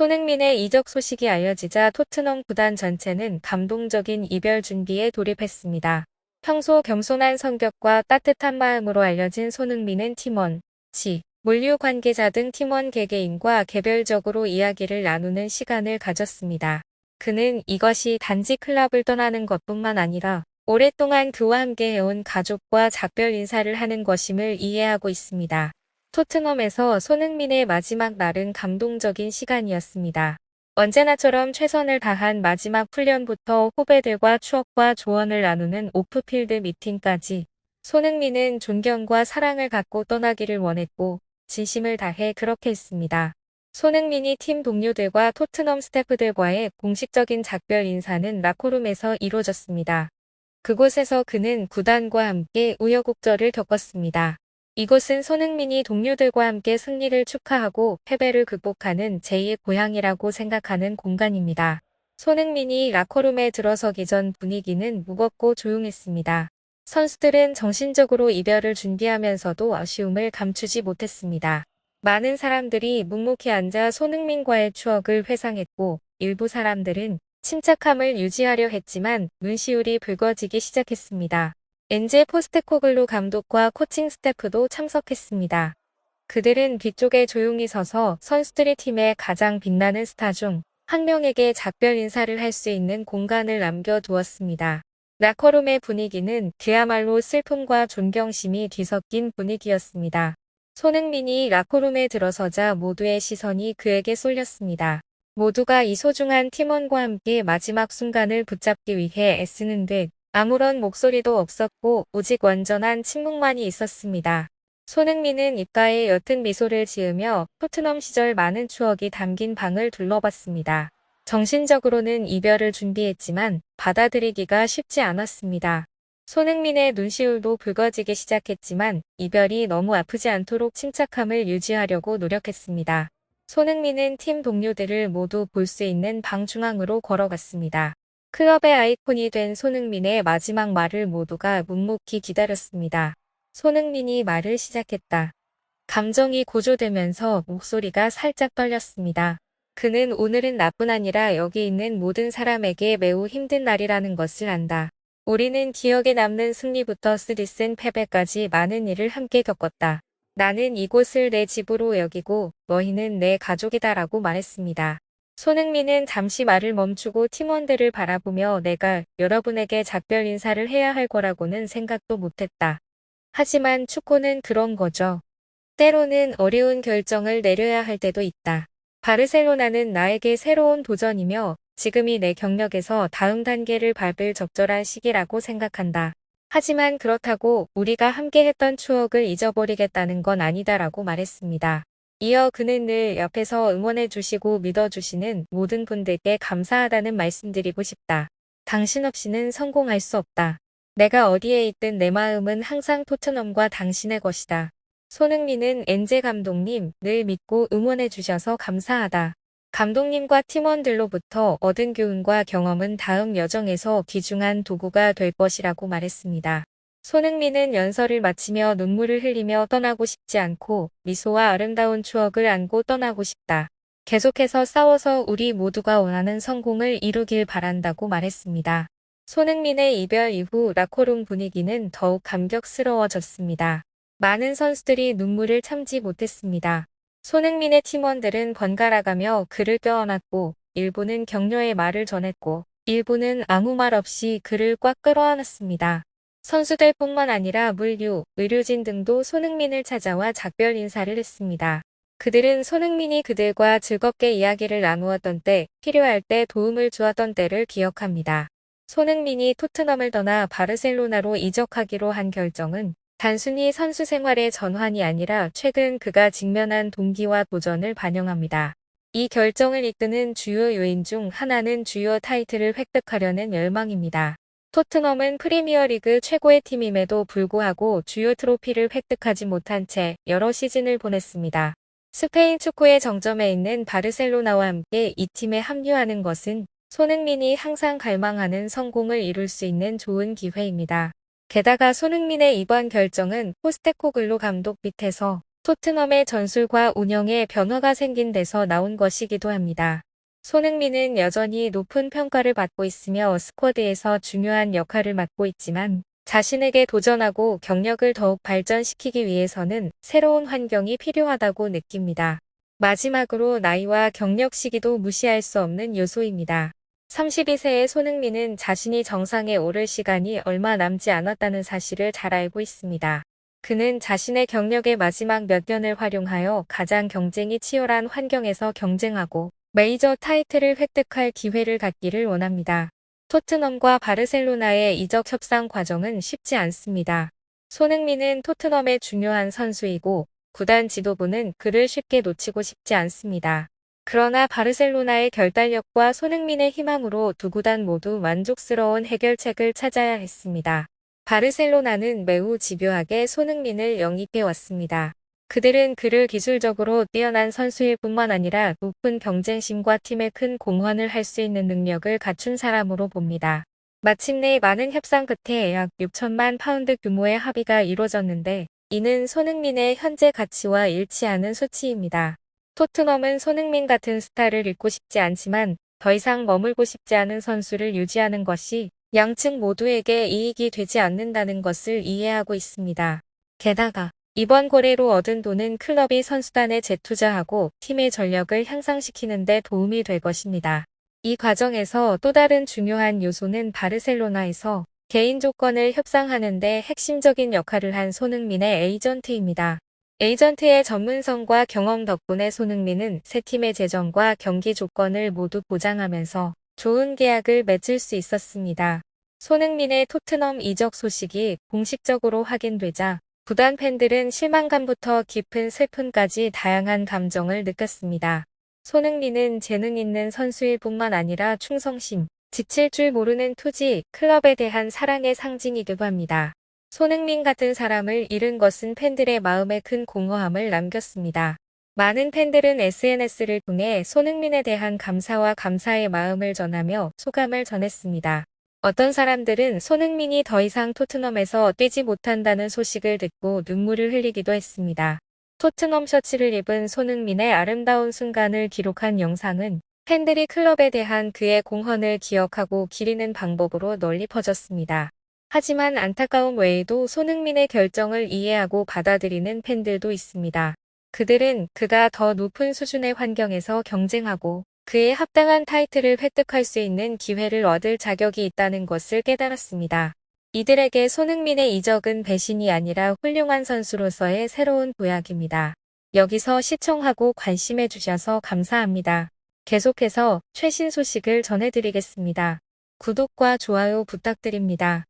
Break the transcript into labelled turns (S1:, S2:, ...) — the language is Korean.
S1: 손흥민의 이적 소식이 알려지자 토트넘 구단 전체는 감동적인 이별 준비에 돌입했습니다. 평소 겸손한 성격과 따뜻한 마음으로 알려진 손흥민은 팀원, 지, 물류 관계자 등 팀원 개개인과 개별적으로 이야기를 나누는 시간을 가졌습니다. 그는 이것이 단지 클럽을 떠나는 것뿐만 아니라 오랫동안 그와 함께 해온 가족과 작별 인사를 하는 것임을 이해하고 있습니다. 토트넘에서 손흥민의 마지막 날은 감동적인 시간이었습니다. 언제나처럼 최선을 다한 마지막 훈련부터 후배들과 추억과 조언을 나누는 오프필드 미팅까지 손흥민은 존경과 사랑을 갖고 떠나기를 원했고 진심을 다해 그렇게 했습니다. 손흥민이 팀 동료들과 토트넘 스태프들과의 공식적인 작별 인사는 라코룸에서 이루어졌습니다. 그곳에서 그는 구단과 함께 우여곡절을 겪었습니다. 이곳은 손흥민이 동료들과 함께 승리를 축하하고 패배를 극복하는 제2의 고향이라고 생각하는 공간입니다. 손흥민이 라커룸에 들어서기 전 분위기는 무겁고 조용했습니다. 선수들은 정신적으로 이별을 준비하면서도 아쉬움을 감추지 못했습니다. 많은 사람들이 묵묵히 앉아 손흥민과의 추억을 회상했고 일부 사람들은 침착함을 유지하려 했지만 눈시울이 붉어지기 시작했습니다. 엔제 포스테코글루 감독과 코칭 스태프도 참석했습니다. 그들은 뒤쪽에 조용히 서서 선수들의 팀의 가장 빛나는 스타 중 한 명에게 작별 인사를 할 수 있는 공간을 남겨두었습니다. 라커룸의 분위기는 그야말로 슬픔과 존경심이 뒤섞인 분위기였습니다. 손흥민이 라커룸에 들어서자 모두의 시선이 그에게 쏠렸습니다. 모두가 이 소중한 팀원과 함께 마지막 순간을 붙잡기 위해 애쓰는 듯 아무런 목소리도 없었고 오직 완전한 침묵만이 있었습니다. 손흥민은 입가에 옅은 미소를 지으며 토트넘 시절 많은 추억이 담긴 방을 둘러봤습니다. 정신적으로는 이별을 준비했지만 받아들이기가 쉽지 않았습니다. 손흥민의 눈시울도 붉어지기 시작했지만 이별이 너무 아프지 않도록 침착함을 유지하려고 노력했습니다. 손흥민은 팀 동료들을 모두 볼 수 있는 방 중앙으로 걸어갔습니다. 클럽의 아이콘이 된 손흥민의 마지막 말을 모두가 묵묵히 기다렸습니다. 손흥민이 말을 시작했다. 감정이 고조되면서 목소리가 살짝 떨렸습니다. 그는 오늘은 나뿐 아니라 여기 있는 모든 사람에게 매우 힘든 날이라는 것을 안다. 우리는 기억에 남는 승리부터 쓰리쓴 패배까지 많은 일을 함께 겪었다. 나는 이곳을 내 집으로 여기고 너희는 내 가족이다라고 말했습니다. 손흥민은 잠시 말을 멈추고 팀원들을 바라보며 내가 여러분에게 작별 인사를 해야 할 거라고는 생각도 못했다. 하지만 축구는 그런 거죠. 때로는 어려운 결정을 내려야 할 때도 있다. 바르셀로나는 나에게 새로운 도전이며 지금이 내 경력에서 다음 단계를 밟을 적절한 시기라고 생각한다. 하지만 그렇다고 우리가 함께 했던 추억을 잊어버리겠다는 건 아니다라고 말했습니다. 이어 그는 늘 옆에서 응원해 주시고 믿어 주시는 모든 분들께 감사하다는 말씀드리고 싶다. 당신 없이는 성공할 수 없다. 내가 어디에 있든 내 마음은 항상 토트넘과 당신의 것이다. 손흥민은 엔제 감독님 늘 믿고 응원해 주셔서 감사하다. 감독님과 팀원들로부터 얻은 교훈과 경험은 다음 여정에서 귀중한 도구가 될 것이라고 말했습니다. 손흥민은 연설을 마치며 눈물을 흘리며 떠나고 싶지 않고 미소와 아름다운 추억을 안고 떠나고 싶다. 계속해서 싸워서 우리 모두가 원하는 성공을 이루길 바란다고 말했습니다. 손흥민의 이별 이후 라코룸 분위기는 더욱 감격스러워졌습니다. 많은 선수들이 눈물을 참지 못했습니다. 손흥민의 팀원들은 번갈아가며 그를 껴안았고 일부는 격려의 말을 전했고 일부는 아무 말 없이 그를 꽉 끌어안았습니다. 선수들뿐만 아니라 물류, 의료진 등도 손흥민을 찾아와 작별 인사를 했습니다. 그들은 손흥민이 그들과 즐겁게 이야기를 나누었던 때, 필요할 때 도움을 주었던 때를 기억합니다. 손흥민이 토트넘을 떠나 바르셀로나로 이적하기로 한 결정은 단순히 선수 생활의 전환이 아니라 최근 그가 직면한 동기와 도전을 반영합니다. 이 결정을 이끄는 주요 요인 중 하나는 주요 타이틀을 획득하려는 열망입니다. 토트넘은 프리미어리그 최고의 팀임에도 불구하고 주요 트로피를 획득하지 못한 채 여러 시즌을 보냈습니다. 스페인 축구의 정점에 있는 바르셀로나와 함께 이 팀에 합류하는 것은 손흥민이 항상 갈망하는 성공을 이룰 수 있는 좋은 기회입니다. 게다가 손흥민의 이번 결정은 포스테코글로 감독 밑에서 토트넘의 전술과 운영에 변화가 생긴 데서 나온 것이기도 합니다. 손흥민은 여전히 높은 평가를 받고 있으며 스쿼드에서 중요한 역할을 맡고 있지만 자신에게 도전하고 경력을 더욱 발전시키기 위해서는 새로운 환경이 필요하다고 느낍니다. 마지막으로 나이와 경력 시기도 무시할 수 없는 요소입니다. 32세의 손흥민은 자신이 정상에 오를 시간이 얼마 남지 않았다는 사실을 잘 알고 있습니다. 그는 자신의 경력의 마지막 몇 년을 활용하여 가장 경쟁이 치열한 환경에서 경쟁하고 메이저 타이틀을 획득할 기회를 갖기를 원합니다. 토트넘과 바르셀로나의 이적 협상 과정은 쉽지 않습니다. 손흥민은 토트넘의 중요한 선수이고 구단 지도부는 그를 쉽게 놓치고 싶지 않습니다. 그러나 바르셀로나의 결단력과 손흥민의 희망으로 두 구단 모두 만족스러운 해결책을 찾아야 했습니다. 바르셀로나는 매우 집요하게 손흥민을 영입해 왔습니다. 그들은 그를 기술적으로 뛰어난 선수일 뿐만 아니라 높은 경쟁심과 팀에 큰 공헌을 할 수 있는 능력을 갖춘 사람으로 봅니다. 마침내 많은 협상 끝에 약 6천만 파운드 규모의 합의가 이루어졌는데 이는 손흥민의 현재 가치와 일치하는 수치입니다. 토트넘은 손흥민 같은 스타를 잃고 싶지 않지만 더 이상 머물고 싶지 않은 선수를 유지하는 것이 양측 모두에게 이익이 되지 않는다는 것을 이해하고 있습니다. 게다가 이번 거래로 얻은 돈은 클럽이 선수단에 재투자하고 팀의 전력을 향상시키는 데 도움이 될 것입니다. 이 과정에서 또 다른 중요한 요소는 바르셀로나에서 개인 조건을 협상하는 데 핵심적인 역할을 한 손흥민의 에이전트입니다. 에이전트의 전문성과 경험 덕분에 손흥민은 새 팀의 재정과 경기 조건을 모두 보장하면서 좋은 계약을 맺을 수 있었습니다. 손흥민의 토트넘 이적 소식이 공식적으로 확인되자 구단 팬들은 실망감부터 깊은 슬픔까지 다양한 감정을 느꼈습니다. 손흥민은 재능 있는 선수일 뿐만 아니라 충성심, 지칠 줄 모르는 투지, 클럽에 대한 사랑의 상징이기도 합니다. 손흥민 같은 사람을 잃은 것은 팬들의 마음에 큰 공허함을 남겼습니다. 많은 팬들은 SNS를 통해 손흥민에 대한 감사와 감사의 마음을 전하며 소감을 전했습니다. 어떤 사람들은 손흥민이 더 이상 토트넘에서 뛰지 못한다는 소식을 듣고 눈물을 흘리기도 했습니다. 토트넘 셔츠를 입은 손흥민의 아름다운 순간을 기록한 영상은 팬들이 클럽에 대한 그의 공헌을 기억하고 기리는 방법으로 널리 퍼졌습니다. 하지만 안타까움 외에도 손흥민의 결정을 이해하고 받아들이는 팬들도 있습니다. 그들은 그가 더 높은 수준의 환경에서 경쟁하고 그에 합당한 타이틀을 획득할 수 있는 기회를 얻을 자격이 있다는 것을 깨달았습니다. 이들에게 손흥민의 이적은 배신이 아니라 훌륭한 선수로서의 새로운 도약입니다. 여기서 시청하고 관심해 주셔서 감사합니다. 계속해서 최신 소식을 전해드리겠습니다. 구독과 좋아요 부탁드립니다.